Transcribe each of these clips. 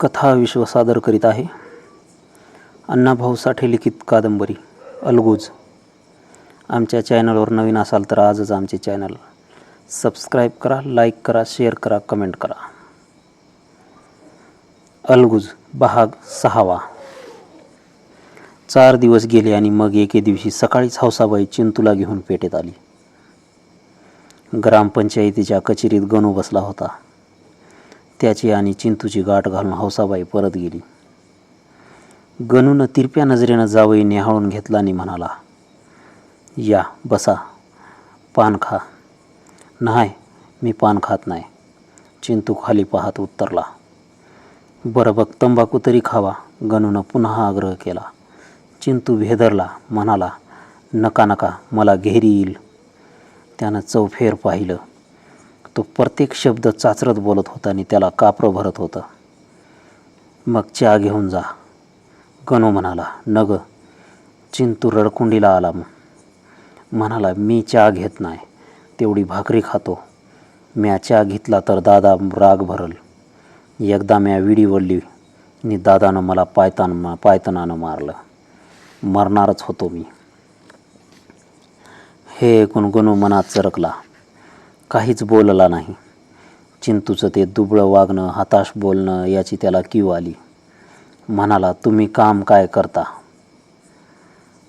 कथा विश्व सादर करीत आहे. अण्णाभाऊ साठे लिखित कादंबरी अलगुज. आमच्या चॅनलवर नवीन असाल तर आजच आमचे चॅनल सबस्क्राईब करा लाईक करा शेअर करा कमेंट करा. अलगुज भाग सहावा. चार दिवस गेले आणि मग एके दिवशी सकाळीच हौसाबाई चिंतूला घेऊन पेटेत आली. ग्रामपंचायतीच्या कचेरीत गणू बसला होता. त्याची आणि चिंतूची गाठ घालून हौसाबाई परत गेली. गणूनं तिरप्या नजरेनं जावई निहाळून घेतला आणि म्हणाला या बसा पान खा. नाही मी पान खात नाही. चिंतू खाली पाहत उत्तरला बरं बघ तंबाखू तरी खावा. गणूनं पुन्हा आग्रह केला. चिंतू भेदरला म्हणाला नका नका मला घेरी येईल. त्यानं चौफेर पाहिलं. तो प्रत्येक शब्द चाचरत बोलत होता आणि त्याला कापरं भरत होतं. मग चहा घेऊन जा गणू म्हणाला. नग चिंतू रडकुंडीला आला मग. म्हणाला मी चहा घेत नाही तेवढी भाकरी खातो. म्या चहा घेतला तर दादा राग भरल. एकदा म्या विडी वडली आणि दादानं मला पायतान पायतनानं मारलं. मरणारच होतो मी. हे ऐकून गणू मनात चरकला. काहीच बोलला नाही. चिंतूचं ते दुबळं वागणं हताश बोलणं याची त्याला कीव आली. म्हणाला तुम्ही काम काय करता?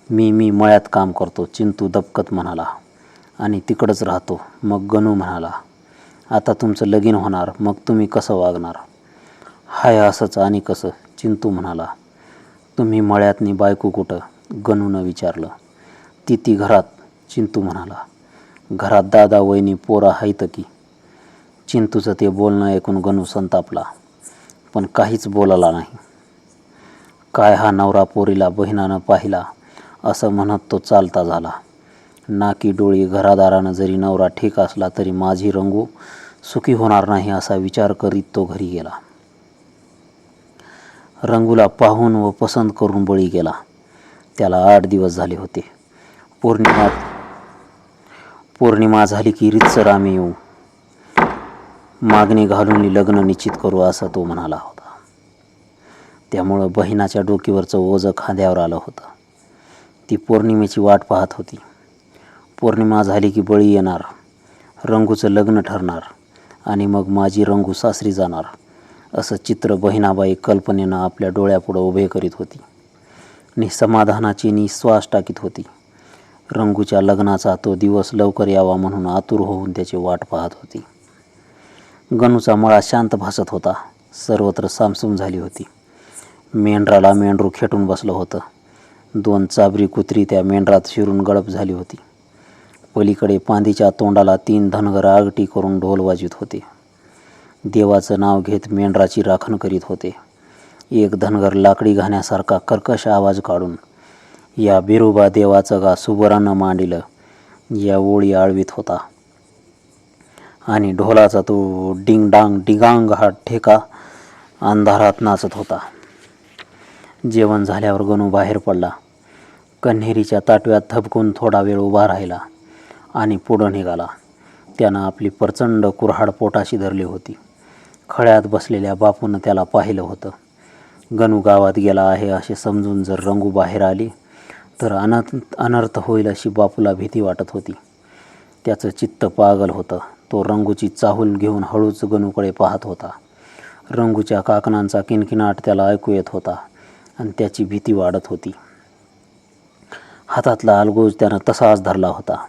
मी मी मळ्यात काम करतो चिंतू दबकत म्हणाला. आणि तिकडंच राहतो. मग गणू म्हणाला आता तुमचं लगीन होणार मग तुम्ही कसं वागणार? हाय असंच आणि कसं? चिंतू म्हणाला. तुम्ही मळ्यातनी बायको कुठं? गणूनं विचारलं. ती ती घरात चिंतू म्हणाला. घरात दादा वहिनी पोरा आहेत की. चिंतूचं ते बोलणं ऐकून गणू संतापला पण काहीच बोलाला नाही. काय हा नवरा पोरीला बहिणानं पाहिला असं म्हणत तो चालता झाला. नाकी डोळी घरादारानं जरी नवरा ठीक असला तरी माझी रंगू सुखी होणार नाही असा विचार करीत तो घरी गेला. रंगूला पाहून व पसंत करून बळी गेला. त्याला आठ दिवस झाले होते. पौर्णिमा पौर्णिमा झाली की रितसर आम्ही येऊ. मागणी घालून लग्न निश्चित करू असं तो म्हणाला होता. त्यामुळं बहिणाच्या डोकीवरचं ओझं खांद्यावर आलं होतं. ती पौर्णिमेची वाट पाहत होती. पौर्णिमा झाली की बळी येणार रंगूचं लग्न ठरणार आणि मग माझी रंगू सासरी जाणार असं चित्र बहिणाबाई कल्पनेनं आपल्या डोळ्यापुढं उभे करीत होती. निसमाधानाची निश्वास टाकीत होती. रंगूच्या लग्नाचा तो दिवस लवकर यावा म्हणून आतुर होऊन त्याची वाट पाहत होती. गणूचा मळा शांत भासत होता. सर्वत्र सामसूम झाली होती. मेंढराला मेंढरू खेटून बसलं होतं. दोन चाबरी कुत्री त्या मेंढरात शिरून गळप झाली होती. पलीकडे पांदीच्या तोंडाला तीन धनगर आगटी करून ढोल वाजवीत होते. देवाचं नाव घेत मेंढराची राखण करीत होते. एक धनगर लाकडी घाण्यासारखा कर्कश आवाज काढून या बिरोबा देवाचं गा सुबरानं मांडिलं. या ओळी आळवीत होता. आणि ढोलाचा तो डिंग डांग डिगांग हा ठेका अंधारात नाचत होता. जेवण झाल्यावर गणू बाहेर पडला. कन्हेरीच्या ताटव्यात थबकून थोडा वेळ उभा राहिला आणि पुढं निघाला. त्यानं आपली प्रचंड कुऱ्हाड पोटाशी धरली होती. खळ्यात बसलेल्या बापूनं त्याला पाहिलं होतं. गणू गावात गेला आहे असे समजून जर रंगू बाहेर आली तर अनर्थ अनर्थ होईल अशी बापूला भीती वाटत होती. त्याचं चित्त पागल होतं. तो रंगूची चाहूल घेऊन हळूच गणूकडे पाहत होता. रंगूच्या काकणांचा किनकिनाट त्याला ऐकू येत होता आणि त्याची भीती वाढत होती. हातातला अलगोज त्यानं तसाच धरला होता.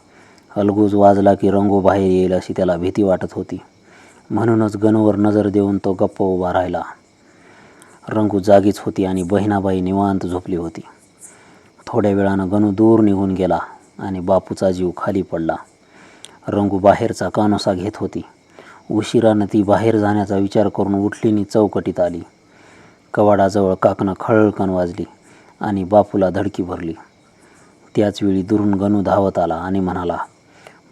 अलगोज वाजला की रंगू बाहेर येईल अशी त्याला भीती वाटत होती. म्हणूनच गणूवर नजर देऊन तो गप्प उभा राहिला. रंगू जागीच होती आणि बहिणाबाई निवांत झोपली होती. थोड्या वेळानं गणू दूर निघून गेला आणि बापूचा जीव खाली पडला. रंगू बाहेरचा कानोसा घेत होती. उशिरानं ती बाहेर जाण्याचा विचार करून उठलीनी चौकटीत आली. कवाडाजवळ काकणं खळकण वाजली आणि बापूला धडकी भरली. त्याचवेळी दुरून गणू धावत आला आणि म्हणाला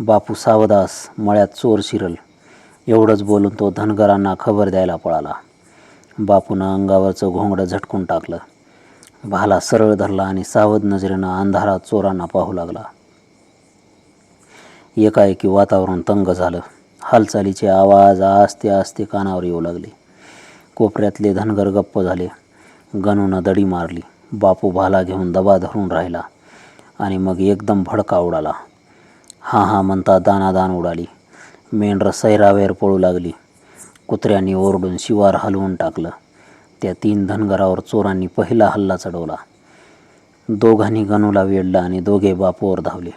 बापू सावदास मळ्यात चोर शिरल. एवढंच बोलून तो धनगरांना खबर द्यायला पळाला. बापूनं अंगावरचं घोंगडं झटकून टाकलं. भाला सरळ धरला आणि सावध नजरेनं अंधारात चोरांना पाहू लागला. एकाएकी वातावरण तंग झालं. हालचालीचे आवाज आस्ते आस्ते कानावर येऊ लागले. कोपऱ्यातले धनगर गप्प झाले. गणूनं दडी मारली. बापू भाला घेऊन दबा धरून राहिला आणि मग एकदम भडका उडाला. हा हा म्हणता दानादान उडाली. मेंढरं सैरावेर पळू लागली. कुत्र्यांनी ओरडून शिवार हलवून टाकलं. त्या तीन धनगरावर चोरांनी पहिला हल्ला चढवला. दोघांनी गणूला वेढला आणि दोघे बापूवर धावले.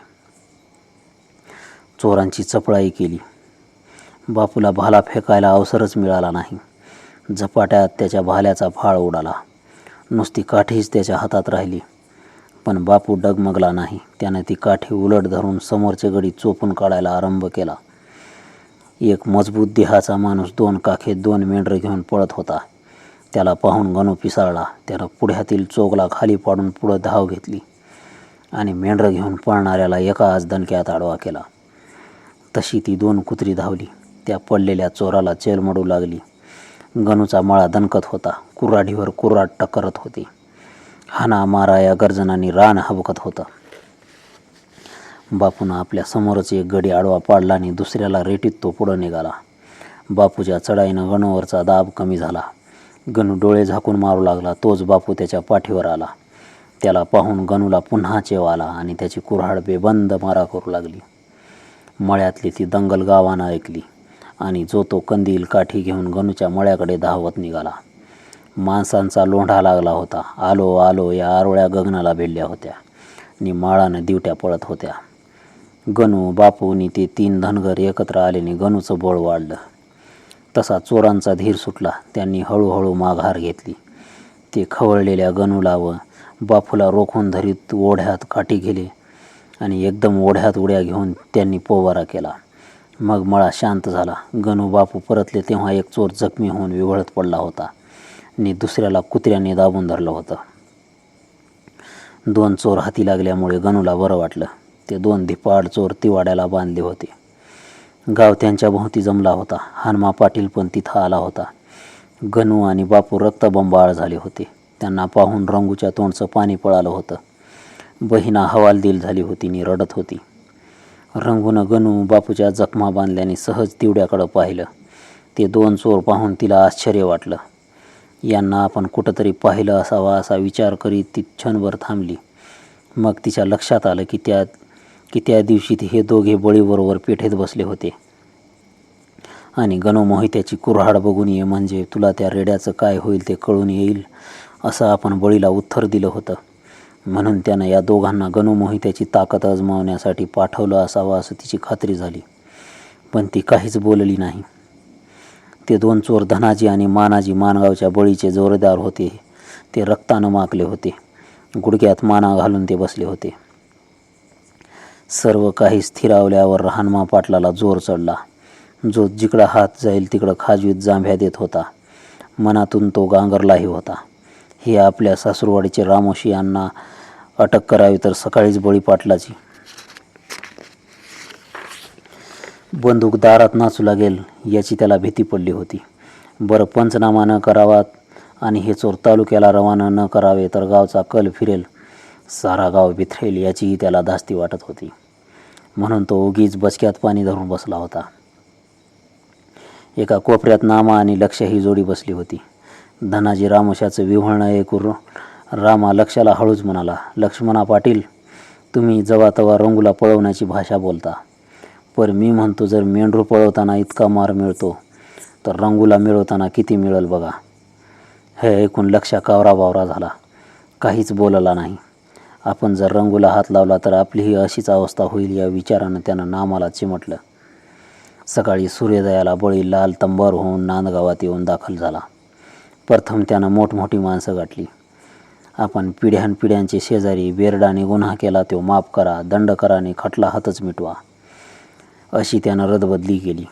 चोरांची चपळाई केली. बापूला भाला फेकायला अवसरच मिळाला नाही. झपाट्यात त्याच्या भाल्याचा फाळ उडाला. नुसती काठीच त्याच्या हातात राहिली. पण बापू डगमगला नाही. त्याने ती काठी उलट धरून समोरचे गडी चोपून काढायला आरंभ केला. एक मजबूत देहाचा माणूस दोन काखेत दोन मेंढरे घेऊन पळत होता. त्याला पाहून गणू पिसाळला. त्यानं पुढ्यातील चोगला खाली पाडून पुढं धाव घेतली आणि मेंढरं घेऊन पळणाऱ्याला एका आज दणक्यात आडवा केला. तशी ती दोन कुत्री धावली. त्या पडलेल्या चोराला चेलमडू लागली. गणूचा मळा दणकत होता. कुऱ्हाडीवर कुऱ्हाड टक्करत होती. हाना मारा या गर्जनांनी रान हबकत होतं. बापूनं आपल्या समोरच एक गडी आडवा पाडला आणि दुसऱ्याला रेटीत तो पुढं निघाला. बापूच्या चढाईनं गणूवरचा दाब कमी झाला. गणू डोळे झाकून मारू लागला. तोच बापू त्याच्या पाठीवर आला. त्याला पाहून गणूला पुन्हा चेव आला आणि त्याची कुऱ्हाड बेबंद मारा करू लागली. मळ्यातली ती दंगल गावानं ऐकली आणि जो तो कंदील काठी घेऊन गणूच्या मळ्याकडे धावत निघाला. माणसांचा लोंढा लागला होता. आलो आलो या आरोळ्या गगनाला भिडल्या होत्या. आणि माळानं दिवट्या पळत होत्या. गणू बापूनी ते तीन धनगर एकत्र आल्याने गणूचं बळ वाढलं. तसा चोरांचा धीर सुटला. त्यांनी हळूहळू माघार घेतली. ते खवळलेल्या गणूला व बापूला रोखून धरीत ओढ्यात काठी गेले आणि एकदम ओढ्यात उड्या घेऊन त्यांनी पोवारा केला. मग मळा शांत झाला. गणू बापू परतले तेव्हा एक चोर जखमी होऊन विवळत पडला होता आणि दुसऱ्याला कुत्र्याने दाबून धरलं होतं. दोन चोर हाती लागल्यामुळे गणूला बरं वाटलं. ते दोन धिपाड चोर तिवाड्याला बांधले होते. गाव त्यांच्या भोवती जमला होता. हनुमा पाटील पण तिथं आला होता. गणू आणि बापू रक्तबंबाळ झाले होते. त्यांना पाहून रंगूच्या तोंडचं पाणी पळालं होतं. बहिणा हवालदिल झाली होती आणि रडत होती. रंगूनं गणू बापूच्या जखमा बांधल्याने सहज तिवड्याकडं पाहिलं. ते दोन चोर पाहून तिला आश्चर्य वाटलं. यांना आपण कुठंतरी पाहिलं असावा असा विचार करीत ती क्षणभर थांबली. मग तिच्या लक्षात आलं की त्या की त्या दिवशी ते हे दोघे बळीबरोबर पेठेत बसले होते. आणि गणू मोहित्याची कुऱ्हाड बघून ये म्हणजे तुला त्या रेड्याचं काय होईल ते कळून येईल असं आपण बळीला उत्तर दिलं होतं. म्हणून त्यानं या दोघांना गणू मोहित्याची ताकद आजमावण्यासाठी पाठवलं असावं असं तिची खात्री झाली. पण ती काहीच बोलली नाही. ते दोन चोर धनाजी आणि मानाजी मानगावच्या बळीचे जोरदार होते. ते रक्तानं माकले होते. गुडघ्यात माना घालून ते बसले होते. सर्व काही स्थिरावल्यावर रहानमा पाटलाला जोर चढला. जो जिकडं हात जाईल तिकडं खाजवीत जांभ्या देत होता. मनातून तो गांगरलाही होता. हे आपल्या सासूरवाडीचे रामोशी यांना अटक करावी तर सकाळीच बळी पाटलाची. बंदूक दारात नाचू लागेल याची त्याला भीती पडली होती. बरं पंचनामा न करावात आणि हे चोर तालुक्याला रवाना न करावे तर गावचा कल फिरेल. सारा गाव बिथरेल याचीही त्याला धास्ती वाटत होती. म्हणून तो उगीच बचक्यात पाणी धरून बसला होता. एका कोपऱ्यात नामा आणि लक्ष ही जोडी बसली होती. धनाजी रामोशाचं विव्हळणं ऐकून रामा लक्षाला हळूच म्हणाला लक्ष्मणा पाटील तुम्ही जवा तवा रंगूला पळवण्याची भाषा बोलता. पर मी म्हणतो जर मेंढरू पळवताना इतका मार मिळतो तर रंगूला मिळवताना किती मिळेल बघा. हे ऐकून लक्ष कावरा बावरा झाला. काहीच बोलला नाही. आपण जर रंगूला हात लावला तर आपलीही अशीच अवस्था होईल या विचारानं त्यानं नामाला चिमटलं. सकाळी सूर्योदयाला बळी लाल तंबार होऊन नांदगावात येऊन दाखल झाला. प्रथम त्यानं मोठमोठी माणसं गाठली. आपण पिढ्यानपिढ्यांचे शेजारी बेरडाने गुन्हा केला तो माफ करा दंड कराने खटला हातच मिटवा. अशी त्यानं रदबदली केली.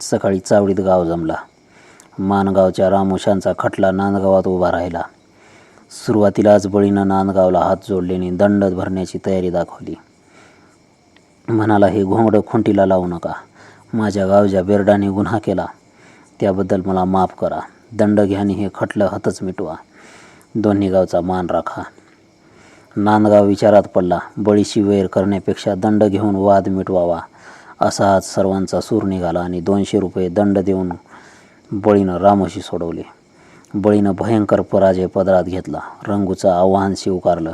सकाळी चावडीत गाव जमला. मानगावच्या रामोशांचा खटला नांदगावात उभा राहिला. सुरुवातीलाच बळीनं नांदगावला हात जोडल्याने दंड भरण्याची तयारी दाखवली. म्हणाला हे घोंगडं खुंटीला लावू नका. माझ्या गावच्या बेरडाने गुन्हा केला. त्याबद्दल मला माफ करा. दंड घ्याने हे खटलं हातच मिटवा. दोन्ही गावचा मान राखा. नांदगाव विचारात पडला बळीशी वैर करण्यापेक्षा दंड घेऊन वाद मिटवावा. असा आज सर्वांचा सूर निघाला आणि दोनशे रुपये दंड देऊन बळीनं रामोशी सोडवले. बळीनं भयंकर पराजय पदरात घेतला. रंगूचं आव्हान स्वीकारलं.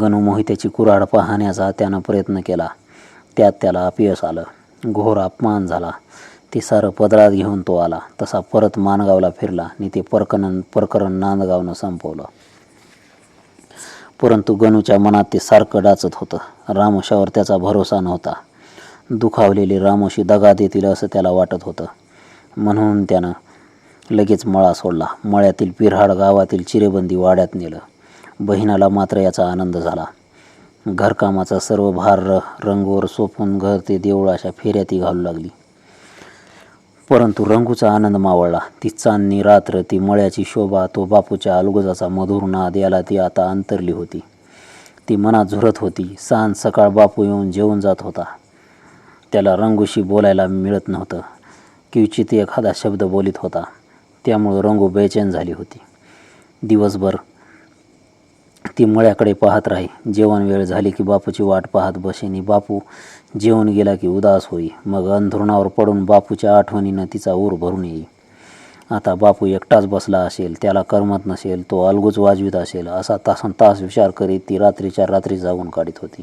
गणू मोहित्याची कुऱ्हाड पाहण्याचा त्यानं प्रयत्न केला. त्यात त्याला अपयश आलं. घोर अपमान झाला. ते सारं पदरात घेऊन तो आला. तसा परत मानगावला फिरला आणि ते परकनन प्रकरण नांदगावनं संपवलं. परंतु गणूच्या मनात ते सारखं डाचत होतं. रामोशावर त्याचा भरोसा नव्हता. दुखावलेले रामोशी दगा देतील असं त्याला वाटत होतं. म्हणून त्यानं लगेच मळा सोडला. मळ्यातील पिरहाड गावातील चिरेबंदी वाड्यात नेलं. बहिणाला मात्र याचा आनंद झाला. घरकामाचा सर्व भार र रंगवर सोपून घर ते देऊळ अशा फेऱ्या ती घालू लागली. परंतु रंगूचा आनंद मावळला. ती चांदणी रात्र ती मळ्याची शोभा तो बापूच्या अलगोजाचा मधुर नाद याला ती आता अंतरली होती. ती मनात झुरत होती. सांज सकाळ बापू येऊन जेवून जात होता. त्याला रंगूशी बोलायला मिळत नव्हतं. किंचित एखादा शब्द बोलीत होता. त्यामुळं रंगू बेचैन झाली होती. दिवसभर ती मळ्याकडे पाहत राही. जेवण वेळ झाली की बापूची वाट पाहत बसेनी. बापू जेवण गेला की उदास होई. मग अंथरुणावर पडून बापूच्या आठवणीनं तिचा ऊर भरून येई. आता बापू एकटाच बसला असेल त्याला करमत नसेल तो अलगूच वाजवीत असेल असा तासन तास विचार करीत ती रात्रीच्या रात्री जागून काढीत होती.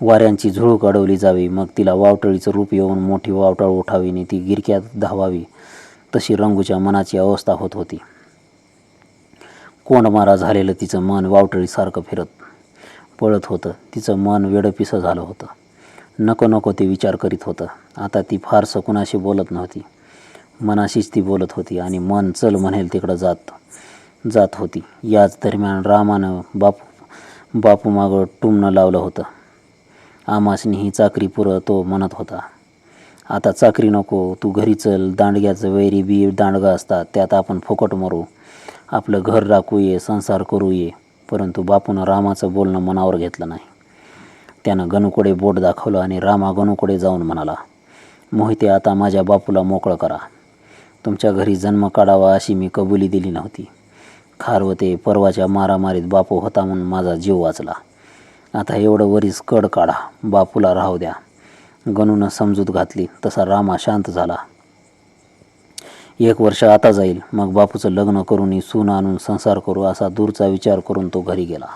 वाऱ्यांची झुळूक अडवली जावी. मग तिला वावटळीचं रूप येऊन मोठी वावटळ उठावी आणि ती गिरक्यात धावावी. तशी रंगूच्या मनाची अवस्था होत होती. कोंडमारा झालेलं तिचं मन वावटळीसारखं फिरत पळत होतं. तिचं मन वेडपिसं झालं होतं. नको नको ते विचार करीत होतं. आता ती फारसं कुणाशी बोलत नव्हती. मनाशीच ती बोलत होती आणि मन चल म्हणेल तिकडं जात जात होती. याच दरम्यान रामानं बापू बापू मागं टुमणं लावलं होतं. आमासनी ही चाकरी पुरं तो म्हणत होता. आता चाकरी नको तू घरी चल दांडग्याचं वैरी बी दांडगा असतात त्यात आपण फुकट मरू. आपलं घर राखू ये संसार करू ये परंतु बापूनं रामाचं बोलणं मनावर घेतलं नाही. त्यानं गणूकडे बोट दाखवलं आणि रामा गणूकडे जाऊन म्हणाला मोहिते आता माझ्या बापूला मोकळं करा. तुमच्या घरी जन्म काढावा अशी मी कबुली दिली नव्हती. खारवते परवाच्या मारामारीत बापू होता म्हणून माझा जीव वाचला. आता एवढं वरीस कड काढा बापूला राहू द्या. गणूनं समजूत घातली तसा रामा शांत झाला. एक वर्ष आता जाईल मग बापूचं लग्न करून सून आणून संसार करू असा दूरचा विचार करून तो घरी गेला.